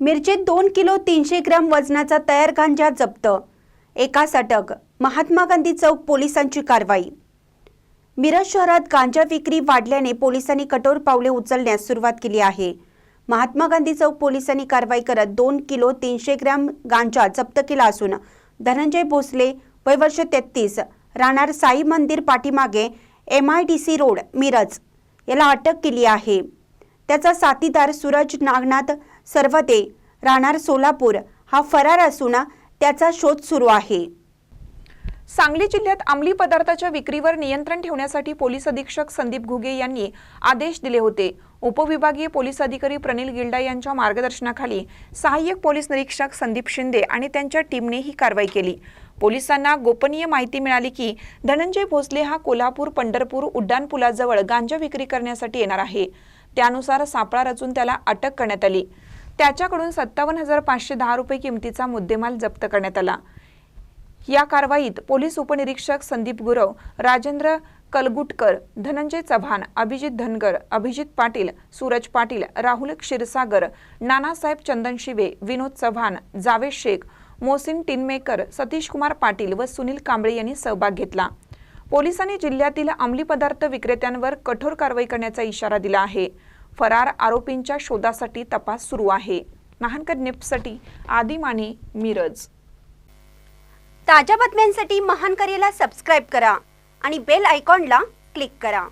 मिरचीत दोन किलो तीनशे ग्रॅम वजनाचा तयार गांजा जप्त. एकाच अटक महात्मा गांधी चौक पोलिसांची कारवाई. मिरज शहरात गांजा विक्री वाढल्याने पोलिसांनी कठोर पावले उचलण्यास सुरुवात केली आहे. महात्मा गांधी चौक पोलिसांनी कारवाई करत दोन किलो तीनशे ग्रॅम गांजा जप्त केला असून धनंजय भोसले वय वर्ष तेहतीस राहणार साई मंदिर पाठीमागे M I D C road Miraj. याला अटक केली आहे. त्याचा साथीदार सूरज नागनाथ सरवते राहणार सोलापूर. हा फरार असून त्याचा शोध सुरू आहे. सांगली जिल्ह्यात अंमली पदार्थाच्या विक्रीवर नियंत्रण ठेवण्यासाठी पोलीस अधीक्षक संदीप घुगे यांनी आदेश दिले होते. उपविभागीय पोलीस अधिकारी प्रनिल गिल्डा यांच्या मार्गदर्शनाखाली सहाय्यक पोलीस निरीक्षक संदीप शिंदे आणि त्यांच्या टीमने ही कारवाई केली. पोलिसांना गोपनीय माहिती मिळाली की धनंजय भोसले हा कोल्हापूर पंढरपूर उड्डाणपुलाजवळ गांजा विक्री करण्यासाठी येणार आहे. त्यानुसार सापळा रचून त्याला अटक करण्यात आली. त्याच्याकडून सत्तावन्न हजार पाचशे दहा रुपये किमतीचा मुद्देमाल जप्त करण्यात आला. या कारवाईत पोलीस उपनिरीक्षक संदीप गुरव राजेंद्र कलगुटकर धनंजय चव्हाण अभिजित धनगर अभिजित पाटील सूरज पाटील राहुल क्षीरसागर नानासाहेब चंदन शिवे विनोद चव्हाण जावेद शेख मोसिन टिनमेकर सतीश कुमार पाटील व सुनील कांबळे यांनी सहभाग घेतला. पोलिसांनी जिल्ह्यातील अंमली पदार्थ विक्रेत्यांवर कठोर कारवाई करण्याचा इशारा दिला आहे. फरार आरोपींच्या शोधासाठी तपास सुरू आहे. नाहनकर निप्ससाठी आदी माने मिरज. ताज्या बातम्यांसाठी महानकरेला सबस्क्राईब करा आणि बेल आयकॉनला क्लिक करा.